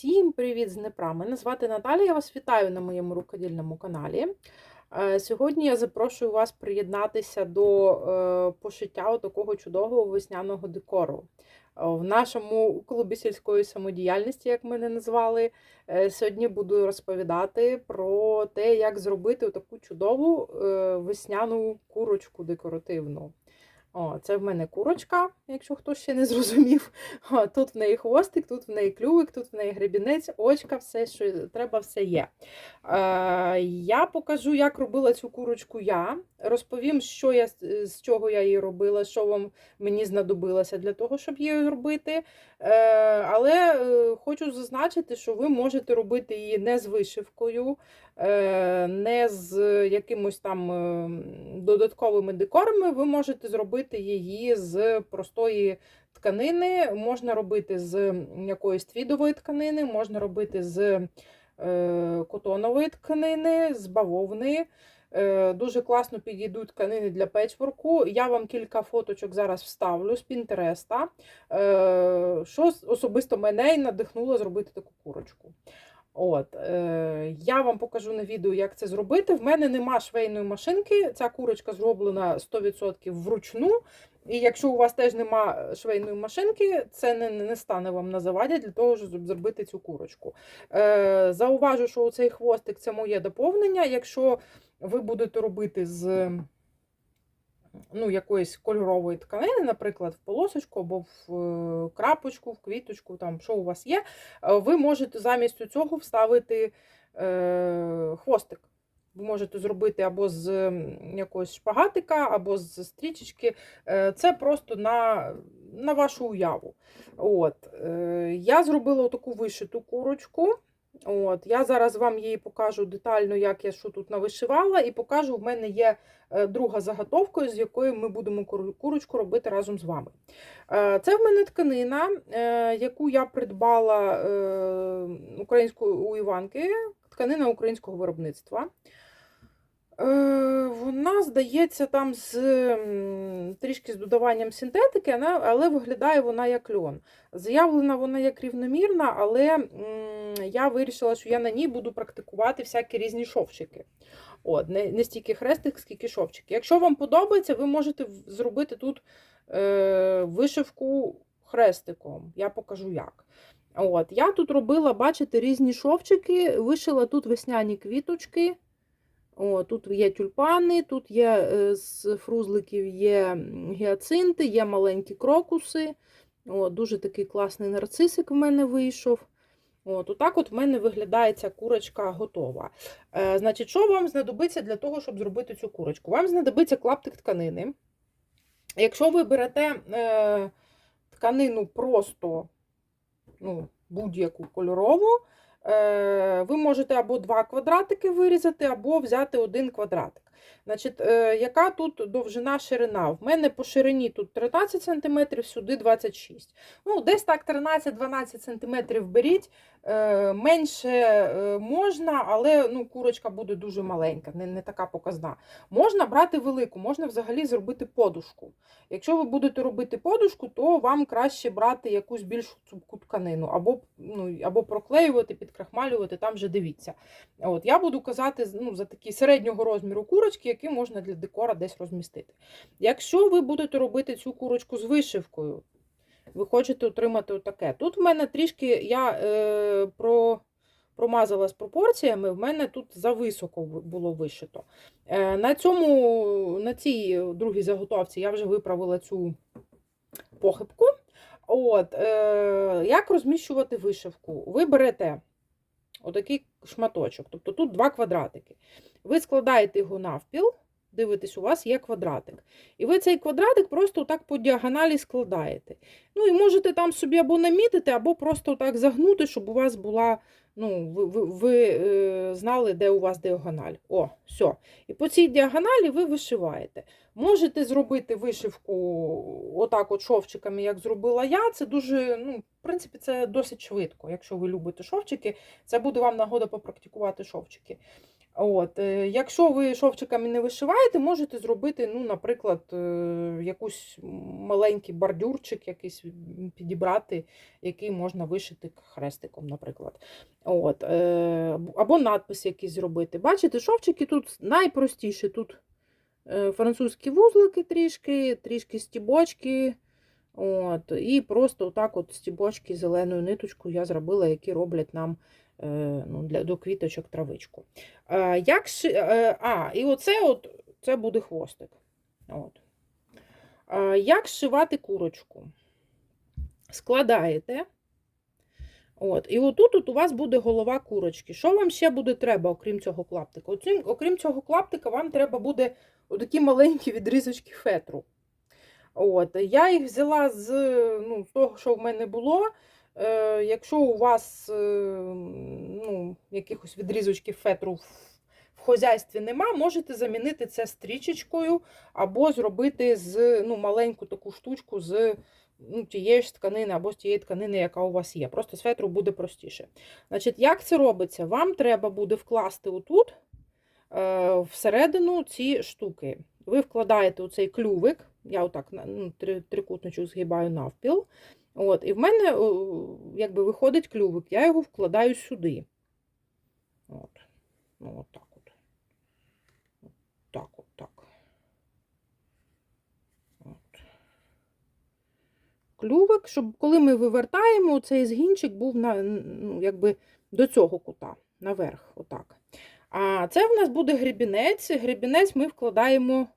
Всім привіт з Днепра! Мене звати Наталія, я вас вітаю на моєму рукодільному каналі. Е, Сьогодні я запрошую вас приєднатися до е, пошиття такого чудового весняного декору. Е, В нашому клубі сільської самодіяльності, як ми не назвали, сьогодні буду розповідати про те, як зробити таку чудову весняну курочку декоративну. О, це в мене курочка, якщо хтось ще не зрозумів. О, тут в неї хвостик, тут в неї клювик, тут в неї гребінець, очка, все, що треба, все є. Е, я покажу, як робила цю курочку я. Розповім, що я, з- чого я її робила, що вам мені знадобилося для того, щоб її робити. Е, але е, хочу зазначити, що ви можете робити її не з вишивкою, не з якимось там е, додатковими декорами. Ви можете зробити її з простої тканини, можна робити з якоїсь твідової тканини, можна робити з е, котонової тканини, з бавовни. Е, Дуже класно підійдуть тканини для печворку. Я вам кілька фоточок зараз вставлю з Пінтереста, е, що особисто мене і надихнуло зробити таку курочку. От, е, я вам покажу на відео, як це зробити. В мене нема швейної машинки. Ця курочка зроблена 100% вручну. І якщо у вас теж нема швейної машинки, це не, не стане вам на заваді для того, щоб зробити цю курочку. Е, зауважу, що цей хвостик це моє доповнення. Якщо ви будете робити з ну, якоїсь кольорової тканини, наприклад, в полосочку або в е, крапочку, в квіточку, там, що у вас є, е, ви можете замість цього вставити е, хвостик. Ви можете зробити або з якогось шпагатика, або з стрічечки. Е, Це просто на, на вашу уяву. От. Я зробила таку вишиту курочку. От, Я зараз вам її покажу детально, як я що тут навишивала, і покажу, в мене є е, друга заготовка, з якою ми будемо курочку робити разом з вами. Е, Це в мене тканина, е, яку я придбала українську у Іванки, тканина українського виробництва. Вона здається там з трішки з додаванням синтетики, але виглядає вона як льон. Заявлена вона як рівномірна, але я вирішила, що я на ній буду практикувати всякі різні шовчики. От, не, не стільки хрестик, скільки шовчики. Якщо вам подобається, ви можете зробити тут е, вишивку хрестиком. Я покажу як. От, я тут робила, бачите, різні шовчики, вишила тут весняні квіточки. О, тут є тюльпани, тут є е, з фрузликів є гіацинти, є маленькі крокуси. О, дуже такий класний нарцисик в мене вийшов. От, отак от в мене виглядає ця курочка готова. Е, значить, що вам знадобиться для того, щоб зробити цю курочку? Вам знадобиться клаптик тканини. Якщо ви берете е, тканину просто ну, будь-яку кольорову, е, ви можете або два квадратики вирізати, або взяти один квадратик. Значить, е, яка тут довжина ширина? В мене по ширині тут 13 см, сюди 26 Ну, Десь так 13-12 см беріть. Е, Менше е, можна, але ну, курочка буде дуже маленька, не, не така показна. Можна брати велику, можна взагалі зробити подушку. Якщо ви будете робити подушку, то вам краще брати якусь більш цупку тканину, або, ну, або проклеювати, підкрахмалювати, там вже дивіться. От, я буду казати ну, за такі середнього розміру курочки, які можна для декора десь розмістити. Якщо ви будете робити цю курочку з вишивкою, ви хочете отримати отаке. Тут в мене трішки я е, про. Промазала з пропорціями, в мене тут зависоко було вишито. Е, На цьому, на цій другій заготовці я вже виправила цю похибку. От, е, як розміщувати вишивку? Ви берете отакий шматочок, тобто тут два квадратики. Ви складаєте його навпіл, дивитесь, у вас є квадратик. І ви цей квадратик просто так по діагоналі складаєте. Ну і можете там собі або намітити, або просто так загнути, щоб у вас була, ну, ви, ви, ви е, знали, де у вас діагональ. О, все. І по цій діагоналі ви вишиваєте. Можете зробити вишивку отак от шовчиками, як зробила я. Це дуже, ну, в принципі, це досить швидко. Якщо ви любите шовчики, це буде вам нагода попрактикувати шовчики. От, е, якщо ви шовчиками не вишиваєте, можете зробити, ну, наприклад, е, якийсь маленький бордюрчик якийсь підібрати, який можна вишити хрестиком, наприклад. От, е, або надпис якийсь зробити. Бачите, шовчики тут найпростіші. Тут французькі вузлики трішки, трішки стібочки. От, і просто отак от стібочки зеленою ниточкою я зробила, які роблять нам ну, для, до квіточок травичку. Е, як е, а, і оце от, це буде хвостик. От. Е, як зшивати курочку? Складаєте. От, і отут от у вас буде голова курочки. Що вам ще буде треба, окрім цього клаптика? Оцим, окрім цього клаптика, вам треба буде отакі маленькі відрізочки фетру. От, я їх взяла з ну, того, що в мене було. Е, якщо у вас е, ну, якихось відрізочків фетру в, хозяйстві нема, можете замінити це стрічечкою або зробити з ну, маленьку таку штучку з ну, тієї ж тканини або з тієї тканини, яка у вас є. Просто з фетру буде простіше. Значить, як це робиться? Вам треба буде вкласти отут е, всередину ці штуки. Ви вкладаєте оцей клювик, я отак ну, трикутничок згибаю навпіл. От, і в мене якби виходить клювик, я його вкладаю сюди. От. Ну, от так от. От Так, от так. От. Клювик, щоб коли ми вивертаємо, цей згінчик був на, ну, якби до цього кута, наверх, отак. А це в нас буде гребінець. Гребінець ми вкладаємо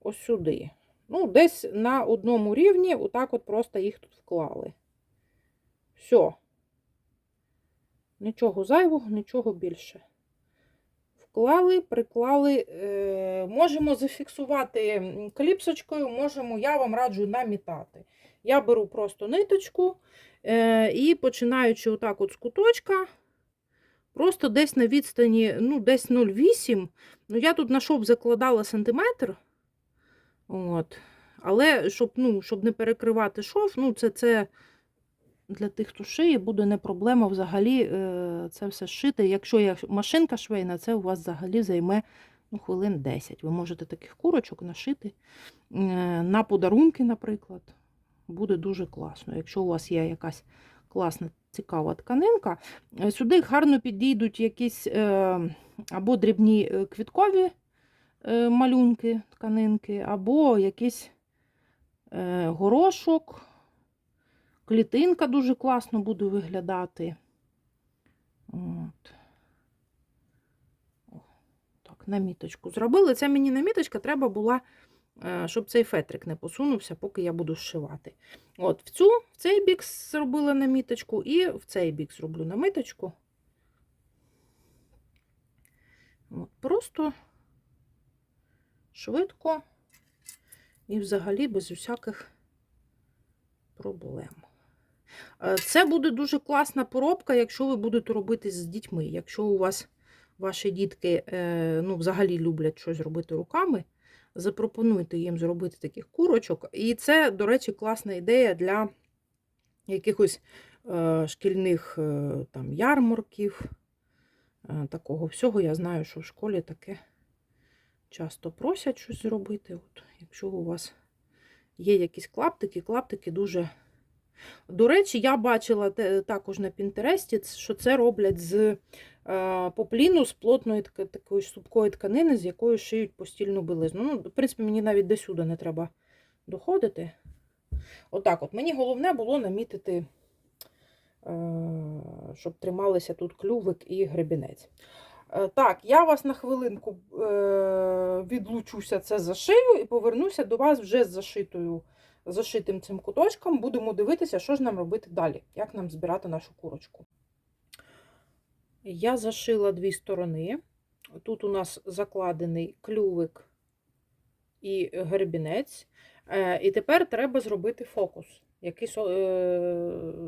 ось сюди. Ну, десь на одному рівні, отак от просто їх тут вклали. Все. Нічого зайвого, нічого більше. Вклали, приклали. Е, можемо зафіксувати кліпсочкою, можемо, я вам раджу намітати. Я беру просто ниточку е, і починаючи отак от з куточка, просто десь на відстані, ну, десь 0,8. Ну, я тут на шов закладала сантиметр. От. Але щоб, ну, щоб не перекривати шов, ну, це, це для тих, хто шиє, буде не проблема взагалі е, це все шити. Якщо є машинка швейна, це у вас взагалі займе ну, хвилин 10. Ви можете таких курочок нашити е, на подарунки, наприклад. Буде дуже класно. Якщо у вас є якась класна, цікава тканинка, е, сюди гарно підійдуть якісь або дрібні квіткові малюнки, тканинки, або якийсь е, горошок. Клітинка дуже класно буде виглядати. От. Так, наміточку зробили. Це мені наміточка треба була, е, щоб цей фетрик не посунувся, поки я буду зшивати. От, в цю, в цей бік зробила наміточку, і в цей бік зроблю наміточку. От, просто швидко і взагалі без усяких проблем. Е, Це буде дуже класна поробка, якщо ви будете робити з дітьми. Якщо у вас ваші дітки е, ну, взагалі люблять щось робити руками, запропонуйте їм зробити таких курочок. І це, до речі, класна ідея для якихось е, шкільних там, ярмарків. Такого всього я знаю, що в школі таке часто просять щось зробити. От, якщо у вас є якісь клаптики, клаптики дуже. До речі, я бачила також на Пінтересті, що це роблять з е, попліну, з плотної такої супкої тканини, з якої шиють постільну білизну. Ну, в принципі, мені навіть до сюди не треба доходити. Отак от. Мені головне було намітити, е, щоб трималися тут клювик і гребінець. Е, Так, я вас на хвилинку е, відлучуся це зашию і повернуся до вас вже з зашитою, зашитим цим куточком. Будемо дивитися, що ж нам робити далі, як нам збирати нашу курочку. Я зашила дві сторони. Тут у нас закладений клювик і гребінець. Е, І тепер треба зробити фокус, який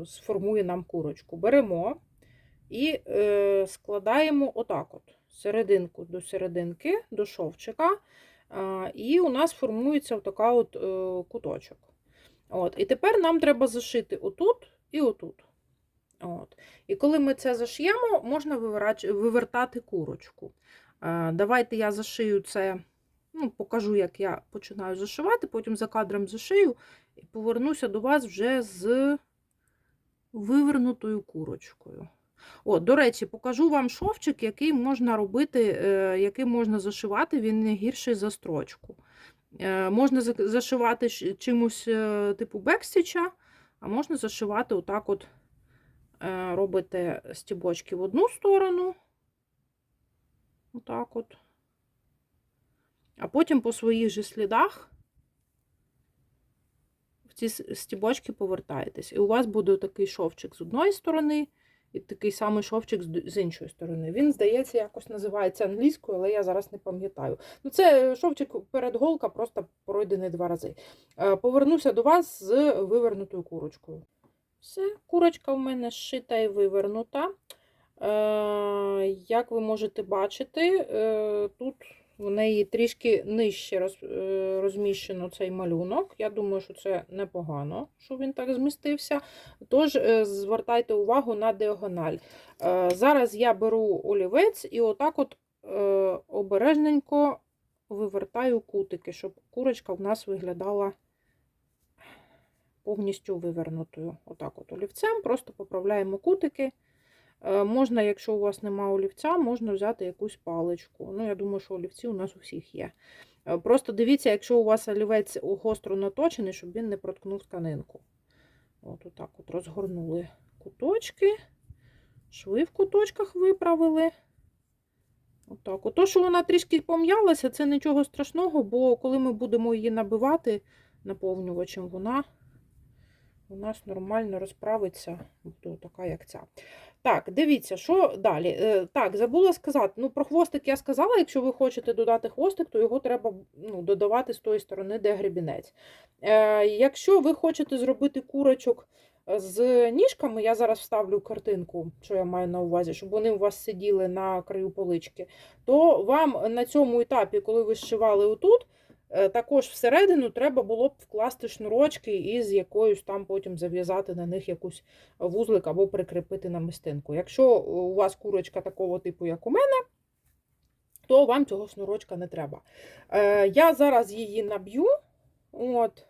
сформує нам курочку. Беремо і е, складаємо отак от, серединку до серединки, до шовчика, е, і у нас формується отака от е, куточок. От, і тепер нам треба зашити отут і отут. От. І коли ми це зашиємо, можна вивертати курочку. Е, Давайте я зашию це, ну, покажу, як я починаю зашивати, потім за кадром зашию і повернуся до вас вже з вивернутою курочкою. О, до речі, покажу вам шовчик, який можна робити, е, який можна зашивати, він не гірший за строчку. Е, Можна зашивати чимось е, типу бекстіча, а можна зашивати отак от, робите стібочки в одну сторону. Отак от. А потім по своїх же слідах в ці стібочки повертаєтесь. І у вас буде такий шовчик з одної сторони, і такий самий шовчик з іншої сторони. Він, здається, якось називається англійською, але я зараз не пам'ятаю. Ну, це шовчик перед голка, просто пройдений два рази. Е, Повернуся до вас з вивернутою курочкою. Все, курочка в мене зшита і вивернута. Е, Як ви можете бачити, е, тут в неї трішки нижче роз, е, розміщено цей малюнок. Я думаю, що це непогано, що він так змістився. Тож е, звертайте увагу на діагональ. Е, Зараз я беру олівець і отак от обережненько вивертаю кутики, щоб курочка в нас виглядала повністю вивернутою. Отак от олівцем, просто поправляємо кутики. Е, Можна, якщо у вас немає олівця, можна взяти якусь паличку. Ну, я думаю, що олівці у нас у всіх є. Е, Просто дивіться, якщо у вас олівець гостро наточений, щоб він не проткнув тканинку. От отак от розгорнули куточки, шви в куточках виправили. Отак. Ото, що вона трішки пом'ялася, це нічого страшного, бо коли ми будемо її набивати наповнювачем, вона у нас нормально розправиться, буде така, як ця. Так, дивіться, що далі. Е, Так, забула сказати. Ну, про хвостик я сказала, якщо ви хочете додати хвостик, то його треба ну, додавати з тої сторони, де гребінець. Е, Якщо ви хочете зробити курочок з ніжками, я зараз вставлю картинку, що я маю на увазі, щоб вони у вас сиділи на краю полички, то вам на цьому етапі, коли ви зшивали отут, Е, Також всередину треба було б вкласти шнурочки і з якоюсь там потім зав'язати на них якусь вузлик або прикріпити на мистинку. Якщо у вас курочка такого типу, як у мене, то вам цього шнурочка не треба. Е, Я зараз її наб'ю. От.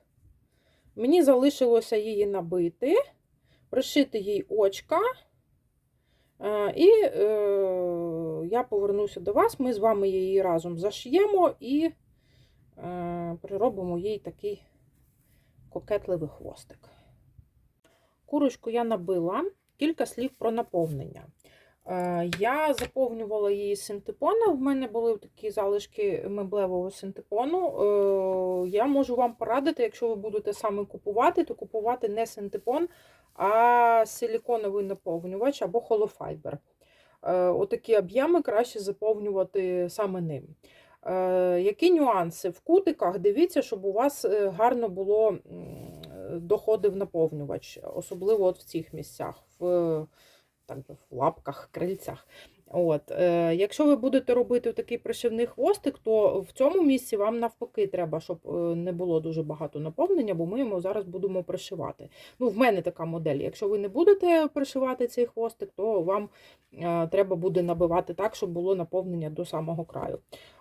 Мені залишилося її набити, пришити їй очка. Е, І е, я повернуся до вас, ми з вами її разом зашиємо і е, приробимо їй такий кокетливий хвостик. Курочку я набила, кілька слів про наповнення. Е, Я заповнювала її синтепона. В мене були такі залишки меблевого синтепону. Е, Я можу вам порадити, якщо ви будете саме купувати, то купувати не синтепон, а силіконовий наповнювач або холофайбер. Е, Отакі об'єми краще заповнювати саме ним. Е, Які нюанси? В кутиках дивіться, щоб у вас е, гарно було доходив наповнювач, особливо от в цих місцях, в, так, в лапках, крильцях. От. Е, Якщо ви будете робити такий пришивний хвостик, то в цьому місці вам навпаки треба, щоб е, не було дуже багато наповнення, бо ми його зараз будемо пришивати. Ну, в мене така модель. Якщо ви не будете пришивати цей хвостик, то вам е, треба буде набивати так, щоб було наповнення до самого краю.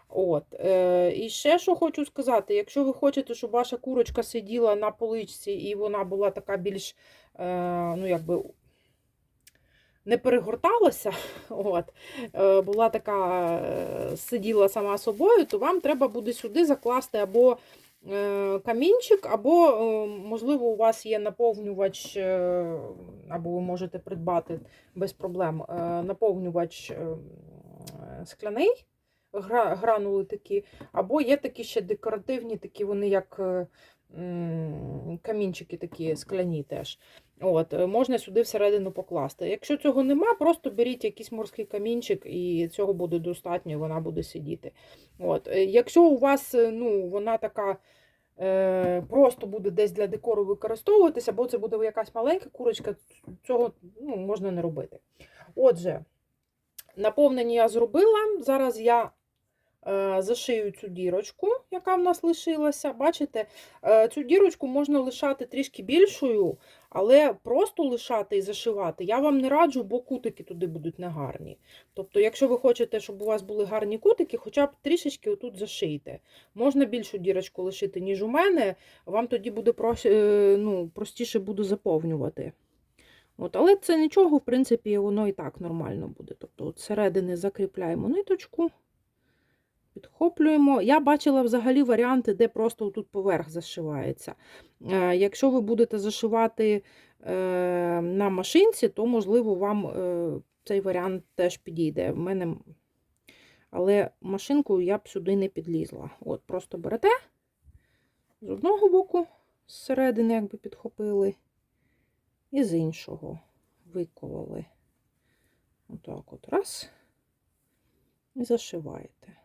От. Е, І ще що хочу сказати: якщо ви хочете, щоб ваша курочка сиділа на поличці і вона була така більш, е, ну, якби. Не перегорталася, от, е, була така, е, сиділа сама собою, то вам треба буде сюди закласти або е, камінчик, або, можливо, у вас є наповнювач, або ви можете придбати без проблем наповнювач скляний, гра- гранули такі, або є такі ще декоративні, такі вони як камінчики такі скляні теж. От, е, можна сюди всередину покласти. Якщо цього нема, просто беріть якийсь морський камінчик, і цього буде достатньо, і вона буде сидіти. От. е, Якщо у вас е, ну, вона така просто буде десь для декору використовуватися, або це буде якась маленька курочка, цього ну, можна не робити. Отже, наповнення я зробила. Зараз я зашию цю дірочку, яка в нас лишилася. Бачите, е, цю дірочку можна лишати трішки більшою, але просто лишати і зашивати я вам не раджу, бо кутики туди будуть негарні. Тобто, якщо ви хочете, щоб у вас були гарні кутики, хоча б трішечки отут зашийте. Можна більшу дірочку лишити, ніж у мене, вам тоді буде прос... е, ну, простіше буде заповнювати. От, але це нічого, в принципі, воно і так нормально буде. Тобто, от середини закріпляємо ниточку, підхоплюємо. Я бачила взагалі варіанти, де просто тут поверх зашивається. Е, Якщо ви будете зашивати е, на машинці, то, можливо, вам е, цей варіант теж підійде. В мене... Але машинкою я б сюди не підлізла. От, Просто берете з одного боку, зсередини, якби підхопили, і з іншого викололи. Отак от раз. І зашиваєте.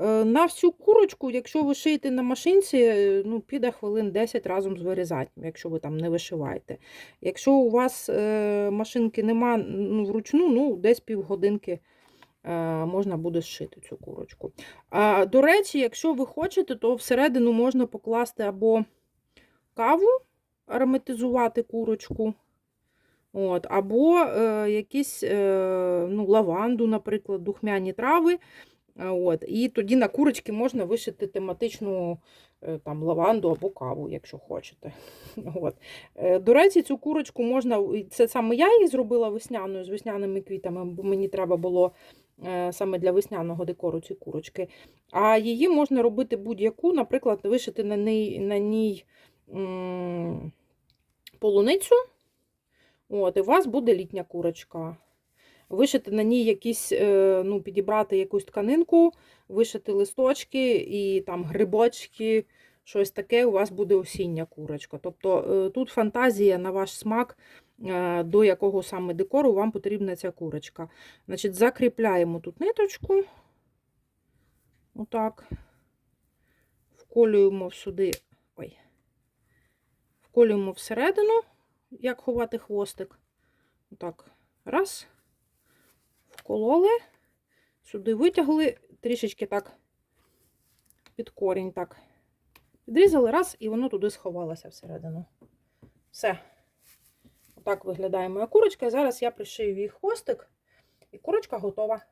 Е, На всю курочку, якщо ви шиєте на машинці, е, ну, піде хвилин 10 разом з вирізанням, якщо ви там не вишиваєте. Якщо у вас е, машинки нема ну, вручну, ну, десь півгодинки е, можна буде зшити цю курочку. А, до речі, якщо ви хочете, то всередину можна покласти або каву, ароматизувати курочку. От, Або е, якісь е, ну, лаванду, наприклад, духмяні трави. От, і тоді на курочки можна вишити тематичну е, там, лаванду або каву, якщо хочете. От. Е, До речі, цю курочку можна, це саме я її зробила весняною з весняними квітами, бо мені треба було е, саме для весняного декору ці курочки. А її можна робити будь-яку, наприклад, вишити на ній, на ній полуницю. От, і у вас буде літня курочка. Вишити на ній якісь, е, ну, підібрати якусь тканинку, вишити листочки і там грибочки, щось таке, у вас буде осіння курочка. Тобто е, тут фантазія на ваш смак, е, до якого саме декору вам потрібна ця курочка. Значить, закріпляємо тут ниточку. Отак. Вколюємо сюди, ой, вколюємо всередину, як ховати хвостик. Отак. Раз вкололи, сюди витягли, трішечки так під корінь так підрізали, раз, і воно туди сховалося всередину. Все. Отак виглядає моя курочка. Зараз я пришию її хвостик, і курочка готова.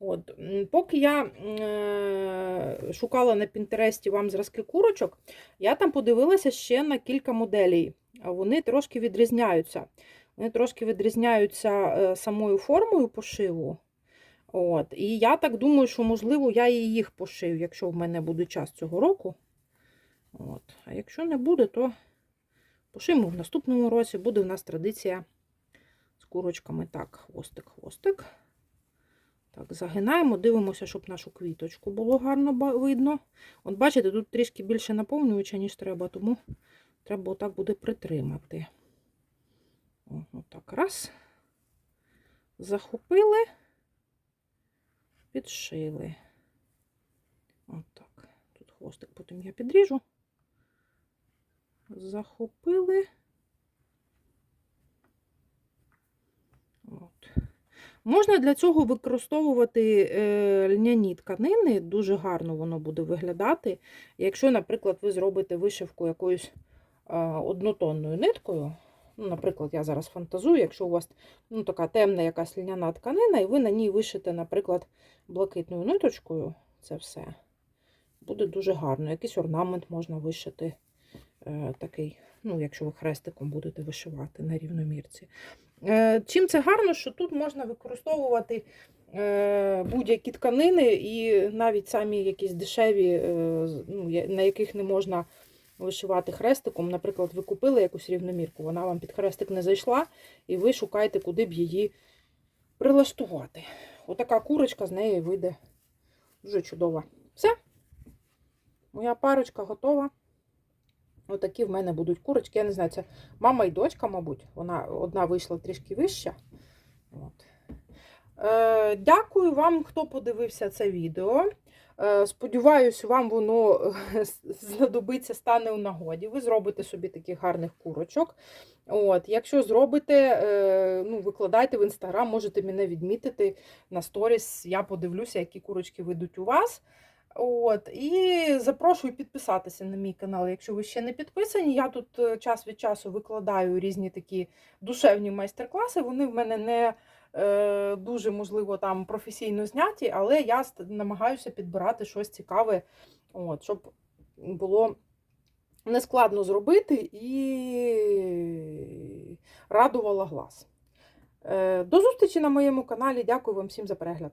От, Поки я е, шукала на Пінтересті вам зразки курочок, я там подивилася ще на кілька моделей. Вони трошки відрізняються. Вони трошки відрізняються е, самою формою пошиву. От. І я так думаю, що, можливо, я і їх пошию, якщо в мене буде час цього року. От. А якщо не буде, то пошиємо в наступному році. Буде в нас традиція з курочками. Так, хвостик, хвостик. Так, загинаємо, дивимося, щоб нашу квіточку було гарно видно. От бачите, тут трішки більше наповнююча, ніж треба, тому треба отак буде притримати. Отак, раз. Захопили, підшили. Отак. Тут хвостик потім я підріжу. Захопили. От. Можна для цього використовувати е, льняні тканини, дуже гарно воно буде виглядати. Якщо, наприклад, ви зробите вишивку якоюсь однотонною ниткою, ну, наприклад, я зараз фантазую, якщо у вас ну, така темна якась льняна тканина, і ви на ній вишите, наприклад, блакитною ниточкою, це все буде дуже гарно. Якийсь орнамент можна вишити е, такий, ну, якщо ви хрестиком будете вишивати на рівномірці. Е, Чим це гарно, що тут можна використовувати е, будь-які тканини і навіть самі якісь дешеві, е, ну, на яких не можна вишивати хрестиком. Наприклад, ви купили якусь рівномірку, вона вам під хрестик не зайшла, і ви шукаєте, куди б її прилаштувати. Отака курочка з неї вийде дуже чудова. Все. Моя парочка готова. Отакі в мене будуть курочки. Я не знаю, це мама і дочка, мабуть. Вона одна вийшла трішки вища. От. Е, дякую вам, хто подивився це відео. Е, Сподіваюсь, вам воно е, знадобиться, стане у нагоді. Ви зробите собі таких гарних курочок. От, Якщо зробите, е, ну, викладайте в інстаграм, можете мене відмітити на сторіс. Я подивлюся, які курочки вийдуть у вас. От, і запрошую підписатися на мій канал, якщо ви ще не підписані. Я тут час від часу викладаю різні такі душевні майстер-класи. Вони в мене не дуже, можливо, там професійно зняті, але я намагаюся підбирати щось цікаве, от, щоб було нескладно зробити і радувала глаз. Е, До зустрічі на моєму каналі. Дякую вам всім за перегляд.